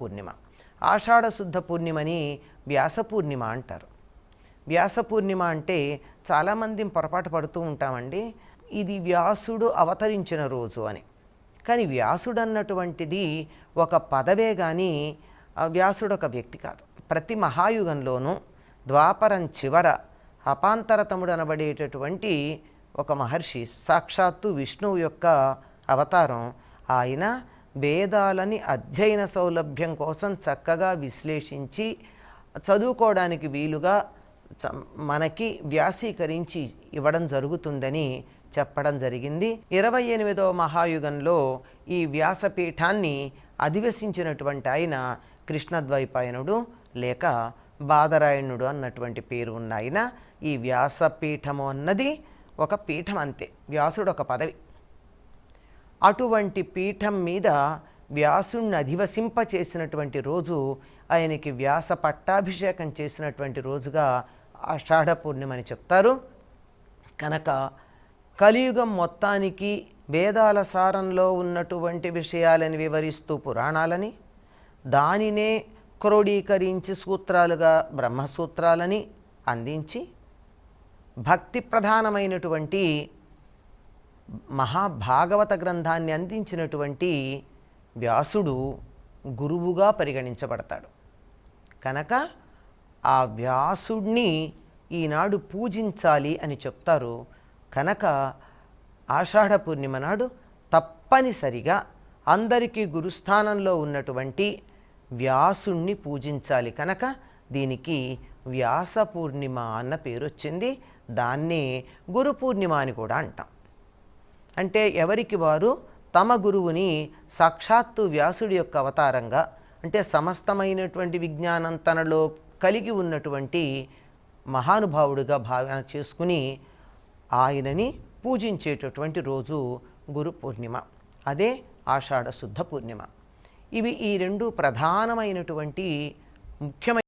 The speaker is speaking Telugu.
పూర్ణిమ. ఆషాఢశుద్ధ పూర్ణిమని వ్యాస పూర్ణిమ అంటారు. వ్యాస పూర్ణిమ అంటే చాలామంది పొరపాటు పడుతూ ఉంటామండి. ఇది వ్యాసుడు అవతరించిన రోజు అని. కానీ వ్యాసుడు అన్నటువంటిది ఒక పదవే కానీ వ్యాసుడు ఒక వ్యక్తి కాదు. ప్రతి మహాయుగంలోనూ ద్వాపరం చివర అపాంతరతముడు అనబడేటటువంటి ఒక మహర్షి సాక్షాత్తు విష్ణువు యొక్క అవతారం ఆయన వేదాలని అధ్యయన సౌలభ్యం కోసం చక్కగా విశ్లేషించి చదువుకోవడానికి వీలుగా మనకి వ్యాసీకరించి ఇవ్వడం జరుగుతుందని చెప్పడం జరిగింది. ఇరవై ఎనిమిదవ మహాయుగంలో ఈ వ్యాసపీఠాన్ని అధివసించినటువంటి ఆయన కృష్ణద్వైపాయనుడు లేక బాదరాయణుడు అన్నటువంటి పేరు ఉన్న ఆయన. ఈ వ్యాసపీఠము అన్నది ఒక పీఠం అంతే. వ్యాసుడు ఒక పదవి. అటువంటి పీఠం మీద వ్యాసుణ్ణి అధివసింప చేసినటువంటి రోజు ఆయనకి వ్యాస పట్టాభిషేకం చేసినటువంటి రోజుగా ఆషాఢ పూర్ణిమని చెప్తారు. కనుక కలియుగం మొత్తానికి వేదాల సారంలో ఉన్నటువంటి విషయాలని వివరిస్తూ పురాణాలని దానినే క్రోడీకరించి సూత్రాలుగా బ్రహ్మసూత్రాలని అందించి భక్తి ప్రధానమైనటువంటి మహాభాగవత గ్రంథాన్ని అందించినటువంటి వ్యాసుడు గురువుగా పరిగణించబడతాడు. కనుక ఆ వ్యాసుడిని ఈనాడు పూజించాలి అని చెప్తారు. కనుక ఆషాఢ పూర్ణిమ నాడు తప్పనిసరిగా అందరికీ గురుస్థానంలో ఉన్నటువంటి వ్యాసుణ్ణి పూజించాలి. కనుక దీనికి వ్యాస పూర్ణిమ అన్న పేరు వచ్చింది దాన్నే గురు పూర్ణిమ అని కూడా అంటాం. అంటే ఎవరికి వారు? తమ గురువుని సాక్షాత్తు వ్యాసుడి యొక్క అవతారంగా అంటే సమస్తమైనటువంటి విజ్ఞానం తనలో కలిగి ఉన్నటువంటి మహానుభావుడిగా భావన చేసుకుని ఆయనని పూజించేటటువంటి రోజు గురు పూర్ణిమ. అదే ఆషాఢ శుద్ధ పూర్ణిమ. ఇవి ఈ రెండు ప్రధానమైనటువంటి ముఖ్యమైన